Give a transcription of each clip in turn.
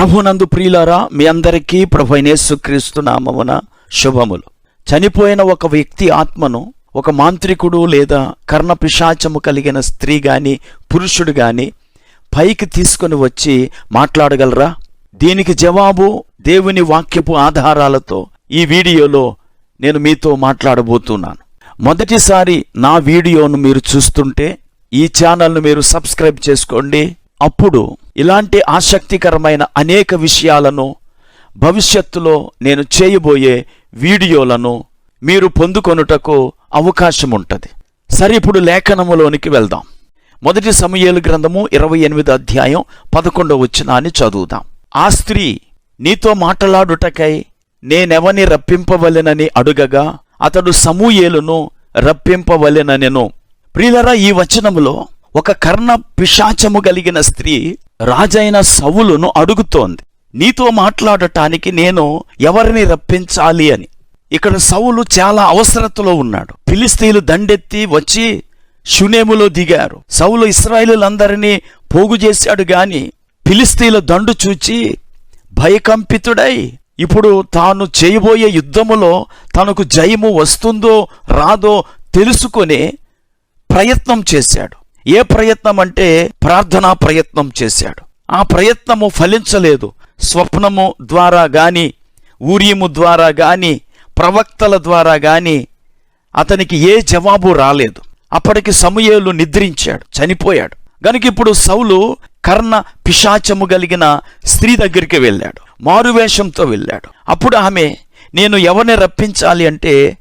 ప్రభునందు ప్రియులారా మీ అందరికీ ప్రభు క్రీస్తు నామమున శుభములు. చనిపోయిన ఒక వ్యక్తి ఆత్మను ఒక మాంత్రికుడు లేదా కర్ణపిశాచము కలిగిన స్త్రీ గాని పురుషుడు గాని పైకి తీసుకొని వచ్చి మాట్లాడగలరా? దీనికి జవాబు దేవుని వాక్యపు ఆధారాలతో ఈ వీడియోలో నేను మీతో మాట్లాడబోతున్నాను. మొదటిసారి నా వీడియోను మీరు చూస్తుంటే ఈ ఛానల్ను మీరు సబ్స్క్రైబ్ చేసుకోండి. అప్పుడు ఇలాంటి ఆసక్తికరమైన అనేక విషయాలను భవిష్యత్తులో నేను చేయబోయే వీడియోలను మీరు పొందుకొనుటకు అవకాశం ఉంటుంది సరే ఇప్పుడు లేఖనములోనికి వెళ్దాం. మొదటి సమయలు గ్రంథము ఇరవై ఎనిమిది అధ్యాయం పదకొండవ వచనాన్ని చదువుదాం. ఆ స్త్రీ నీతో మాట్లాడుటకై నేనెవని రప్పింపవలెనని అడుగగా అతడు సమూయేలును రప్పింపవలెననెను. ప్రియులరా ఈ వచనములో ఒక కర్ణ పిశాచము కలిగిన స్త్రీ రాజైన సవులును అడుగుతోంది నీతో మాట్లాడటానికి నేను ఎవరిని రప్పించాలి అని. ఇక్కడ సవులు చాలా అవసరతలో ఉన్నాడు. ఫిలిస్తీన్లు దండెత్తి వచ్చి షునేములో దిగారు. సౌలు ఇస్రాయిలులందరినీ పోగు చేశాడు గాని ఫిలిస్తీన్ల దండు చూచి భయకంపితుడై ఇప్పుడు తాను చేయబోయే యుద్ధములో తనకు జయము వస్తుందో రాదో తెలుసుకునే ప్రయత్నం చేశాడు. ఏ ప్రయత్నం అంటే ప్రార్థనా ప్రయత్నం చేశాడు. ఆ ప్రయత్నము ఫలించలేదు. స్వప్నము ద్వారా గాని ఊరియము ద్వారా గాని ప్రవక్తల ద్వారా గాని అతనికి ఏ జవాబు రాలేదు. అప్పటికి సమూయేలు నిద్రించాడు చనిపోయాడు. గనుక ఇప్పుడు సౌలు కర్ణ పిశాచము కలిగిన స్త్రీ దగ్గరికి వెళ్ళాడు. మారువేషంతో వెళ్ళాడు. అప్పుడు ఆమె నేను ఎవరిని రప్పించాలి అంటే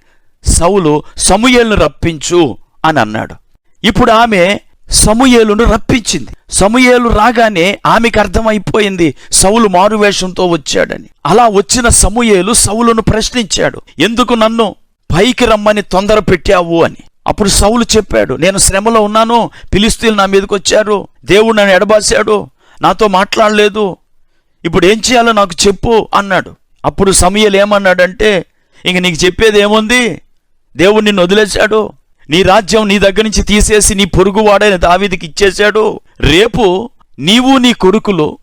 సౌలు సమూయేలును రప్పించు అని అన్నాడు. ఇప్పుడు ఆమె సమూయేలును రప్పించింది. సమూయేలు రాగానే ఆమెకు అర్థమైపోయింది సౌలు మారువేషంతో వచ్చాడని. అలా వచ్చిన సమూయేలు సౌలును ప్రశ్నించాడు ఎందుకు నన్ను పైకి రమ్మని తొందర పెట్టావు? అని. అప్పుడు సౌలు చెప్పాడు నేను శ్రమలో ఉన్నాను పిలిస్తీలు నా మీదకి వచ్చారు దేవుడు నన్ను ఎడబాశాడు నాతో మాట్లాడలేదు ఇప్పుడు ఏం చేయాలో నాకు చెప్పు అన్నాడు. అప్పుడు సమయలు ఏమన్నాడంటే ఇంక నీకు చెప్పేది ఏముంది? దేవుడు నిన్ను వదిలేశాడు నీ రాజ్యం నీ దగ్గర నుంచి తీసేసి నీ పొరుగువాడైన దావీదికి ఇచ్చేశాడు. రేపు నీవు నీ కొడుకులు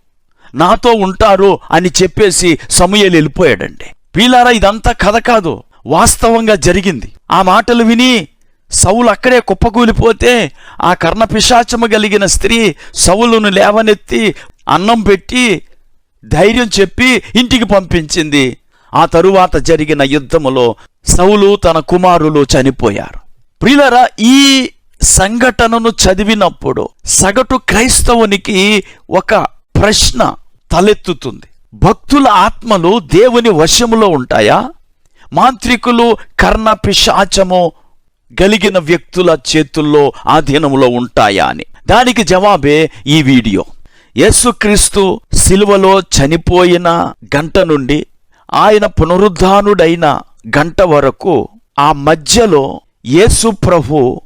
నాతో ఉంటారు అని చెప్పేసి సమూయేలు వెళ్ళిపోయాడండి. వీలారా ఇదంతా కథ కాదు వాస్తవంగా జరిగింది. ఆ మాటలు విని సౌలు అక్కడే కుప్పకూలిపోతే ఆ కర్ణ పిశాచము కలిగిన స్త్రీ సౌలును లేవనెత్తి అన్నం పెట్టి ధైర్యం చెప్పి ఇంటికి పంపించింది. ఆ తరువాత జరిగిన యుద్ధములో సౌలు తన కుమారులు చనిపోయారు. ప్రియులరా ఈ సంఘటనను చదివినప్పుడు సగటు క్రైస్తవునికి ఒక ప్రశ్న తలెత్తుతుంది. భక్తుల ఆత్మలు దేవుని వశములో ఉంటాయా? మాంత్రికులు కర్ణ పిశాచము గలిగిన వ్యక్తుల చేతుల్లో ఆధీనములో ఉంటాయా అని. దానికి జవాబే ఈ వీడియో. యేసుక్రీస్తు సిలువలో చనిపోయిన గంట నుండి ఆయన పునరుద్ధానుడైన గంట వరకు ఆ మధ్యలో యేసు ప్రభు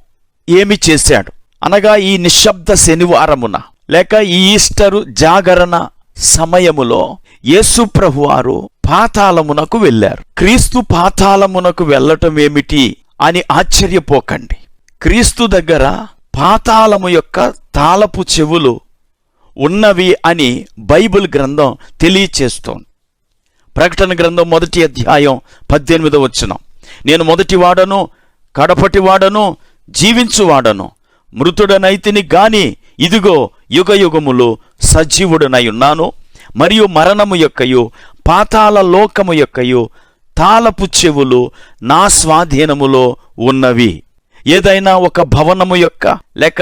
ఏమి చేశాడు? అనగా ఈ నిశ్శబ్ద శనివారమున లేక ఈ ఈస్టరు జాగరణ సమయములో యేసు ప్రభు వారు పాతాళమునకు వెళ్ళారు. క్రీస్తు పాతాళమునకు వెళ్ళటం ఏమిటి అని ఆశ్చర్యపోకండి. క్రీస్తు దగ్గర పాతాళము యొక్క తాళపు చెవులు ఉన్నవి అని బైబిల్ గ్రంథం తెలియచేస్తోంది. ప్రకటన గ్రంథం మొదటి అధ్యాయం పద్దెనిమిదో వచ్చిన నేను మొదటి వాడను కడపటి వాడను జీవించువాడను. మృతుడనైతిని గాని ఇదిగో యుగ యుగములు సజీవుడనై ఉన్నాను మరియు మరణము యొక్కయు పాతాల లోకము యొక్కయు తాళపు చెవులు నా స్వాధీనములో ఉన్నవి. ఏదైనా ఒక భవనము యొక్క లేక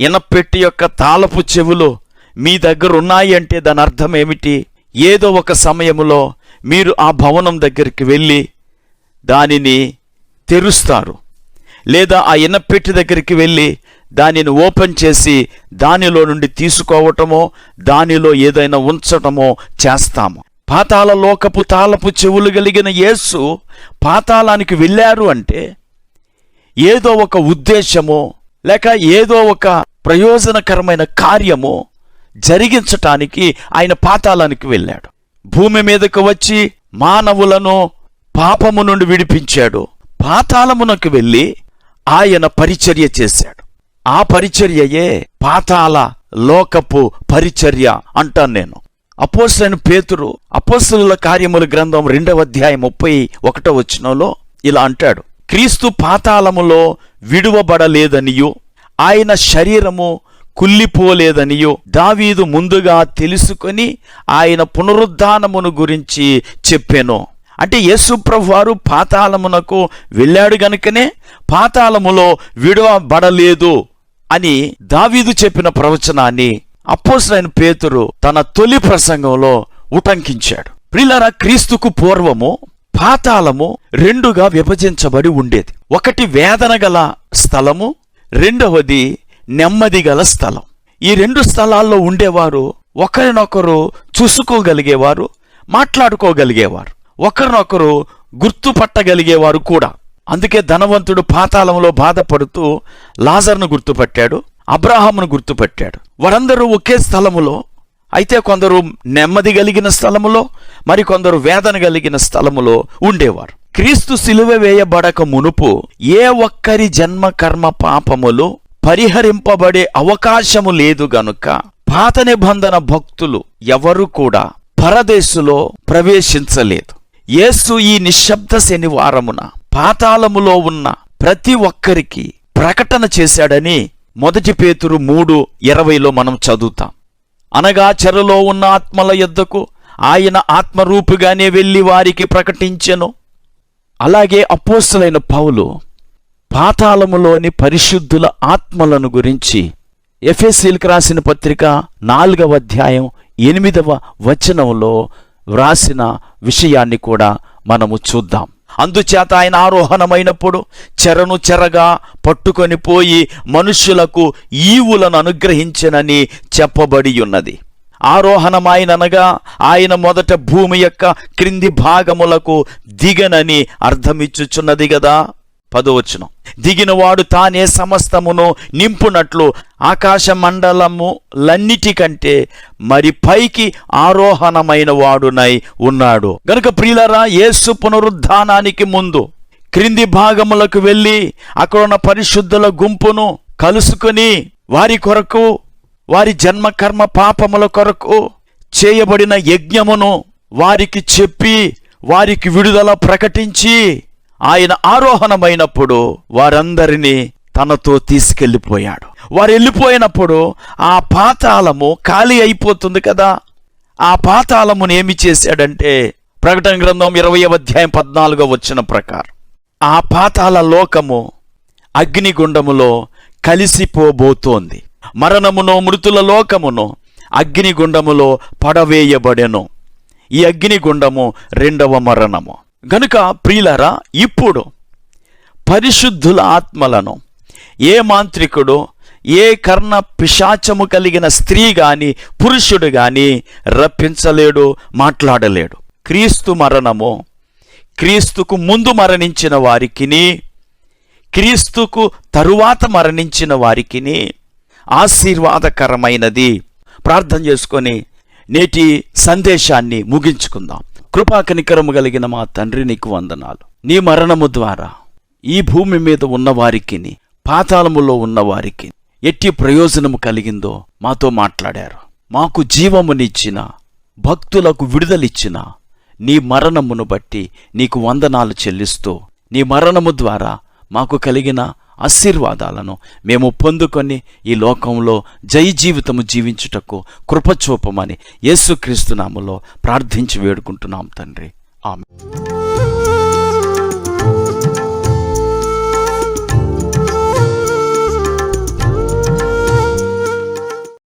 ఇనపెట్టి యొక్క తాళపు చెవులు మీ దగ్గర ఉన్నాయి అంటే దాని అర్థం ఏమిటి ఏదో ఒక సమయములో మీరు ఆ భవనం దగ్గరికి వెళ్ళి దానిని తెరుస్తారు. లేదా ఆ ఎన్నపెట్టి దగ్గరికి వెళ్ళి దానిని ఓపెన్ చేసి దానిలో నుండి తీసుకోవటమో దానిలో ఏదైనా ఉంచటమో చేస్తాము. పాతాల లోకపు తాళపు చెవులు కలిగిన యేసు పాతాళానికి వెళ్ళారు అంటే ఏదో ఒక ఉద్దేశమో లేక ఏదో ఒక ప్రయోజనకరమైన కార్యము జరిగించటానికి ఆయన పాతాళానికి వెళ్ళాడు. భూమి మీదకు వచ్చి మానవులను పాపము నుండి విడిపించాడు. పాతాళమునకు వెళ్ళి ఆయన పరిచర్య చేశాడు. ఆ పరిచర్యయే పాతాళ లోకపు పరిచర్య అంటాను నేను. అపోసలైన పేతురు అపోస్తుల కార్యముల గ్రంథం రెండవ అధ్యాయం ముప్పై ఒకటో వచ్చినలో ఇలా అంటాడు. క్రీస్తు పాతాళములో విడువబడలేదనియు ఆయన శరీరము కుల్లిపోలేదనియు దావీదు ముందుగా తెలుసుకొని ఆయన పునరుద్ధానమును గురించి చెప్పాను. అంటే యేసుప్రభు వారు పాతాళమునకు వెళ్ళాడు గనుకనే పాతాళములో విడవబడలేదు అని దావీదు చెప్పిన ప్రవచనాన్ని అపోసరైన పేతురు తన తొలి ప్రసంగంలో ఉటంకించాడు. ప్రిలర క్రీస్తుకు పూర్వము పాతాళము రెండుగా విభజించబడి ఉండేది. ఒకటి వేదన గల స్థలము రెండవది నెమ్మది గల స్థలం. ఈ రెండు స్థలాల్లో ఉండేవారు ఒకరినొకరు చూసుకోగలిగేవారు మాట్లాడుకోగలిగేవారు. ఒకరినొకరు గుర్తుపట్టగలిగేవారు కూడా. అందుకే ధనవంతుడు పాతాళంలో బాధపడుతూ లాజర్ను గుర్తుపట్టాడు అబ్రాహామును గుర్తుపట్టాడు. వారందరూ ఒకే స్థలములో అయితే కొందరు నెమ్మది కలిగిన స్థలములో మరికొందరు వేదన కలిగిన స్థలములో ఉండేవారు. క్రీస్తు సిలువ వేయబడక మునుపు ఏ ఒక్కరి జన్మ కర్మ పాపములు పరిహరింపబడే అవకాశము లేదు గనుక పాత నిబంధన భక్తులు ఎవరు కూడా పరదేశులో ప్రవేశించలేదు. యేసు ఈ నిశ్శబ్ద శనివారమున పాతాళములో ఉన్న ప్రతి ఒక్కరికి ప్రకటన చేశాడని మొదటి పేతురు మూడు ఇరవైలో మనం చదువుతాం. అనగా చెరలో ఉన్న ఆత్మల యొద్దకు ఆయన ఆత్మరూపుగానే వెళ్ళి వారికి ప్రకటించెను. అలాగే అపోస్తులైన పౌలు పాతాళములోని పరిశుద్ధుల ఆత్మలను గురించి ఎఫ్ఎస్సీలకు రాసిన పత్రిక నాలుగవ అధ్యాయం ఎనిమిదవ వచనంలో వ్రాసిన విషయాన్ని కూడా మనము చూద్దాం. అందుచేత ఆయన ఆరోహణమైనప్పుడు చెరను చెరగా పట్టుకొని పోయి మనుష్యులకు ఈవులను అనుగ్రహించనని చెప్పబడి ఉన్నది ఆరోహణమాయననగా ఆయన మొదట భూమి యొక్క క్రింది భాగములకు దిగనని అర్థమిచ్చుచున్నది గదా. పదవచ్చును. దిగినవాడు తానే సమస్తమును నింపునట్లు ఆకాశ మండలములన్నిటికంటే మరి పైకి ఆరోహణమైన వాడునై ఉన్నాడు. గనుక ప్రియులరా యేసు పునరుద్ధానానికి ముందు క్రింది భాగములకు వెళ్ళి అక్కడున్న పరిశుద్ధుల గుంపును కలుసుకొని వారి కొరకు వారి జన్మ కర్మ పాపముల కొరకు చేయబడిన యజ్ఞమును వారికి చెప్పి వారికి విడుదల ప్రకటించి ఆయన ఆరోహణమైనప్పుడు వారందరినీ తనతో తీసుకెళ్ళిపోయాడు. వారు వెళ్ళిపోయినప్పుడు ఆ పాతాళము ఖాళీ అయిపోతుంది కదా. ఆ పాతాళమును ఏమి చేశాడంటే ప్రకటన గ్రంథం ఇరవై అధ్యాయం పద్నాలుగో వచ్చిన ప్రకారం ఆ పాతాళ లోకము అగ్నిగుండములో కలిసిపోబోతోంది. మరణమును మృతుల లోకమును అగ్నిగుండములో పడవేయబడెను. ఈ అగ్నిగుండము రెండవ మరణము. గనుక ప్రియులరా ఇప్పుడు పరిశుద్ధుల ఆత్మలను ఏ మాంత్రికుడు ఏ కర్ణ పిశాచము కలిగిన స్త్రీ గాని పురుషుడు గాని రప్పించలేడు మాట్లాడలేడు. క్రీస్తు మరణము క్రీస్తుకు ముందు మరణించిన వారికిని క్రీస్తుకు తరువాత మరణించిన వారికిని ఆశీర్వాదకరమైనది. ప్రార్థన చేసుకొని నేటి సందేశాన్ని ముగించుకుందాం. కృపా కనికరము కలిగిన మా తండ్రి నీకు వందనాలు. నీ మరణము ద్వారా ఈ భూమి మీద ఉన్నవారికి పాతాళములో ఉన్నవారికి ఎట్టి ప్రయోజనము కలిగిందో మాతో మాట్లాడారు. మాకు జీవమునిచ్చిన భక్తులకు విడుదలిచ్చిన నీ మరణమును బట్టి నీకు వందనాలు చెల్లిస్తూ నీ మరణము ద్వారా మాకు కలిగిన ఆశీర్వాదాలను మేము పొందుకొని ఈ లోకంలో జై జీవితము జీవించుటకు కృపచూపమని యేసుక్రీస్తు నామలో ప్రార్థించి వేడుకుంటున్నాం తండ్రి. ఆమె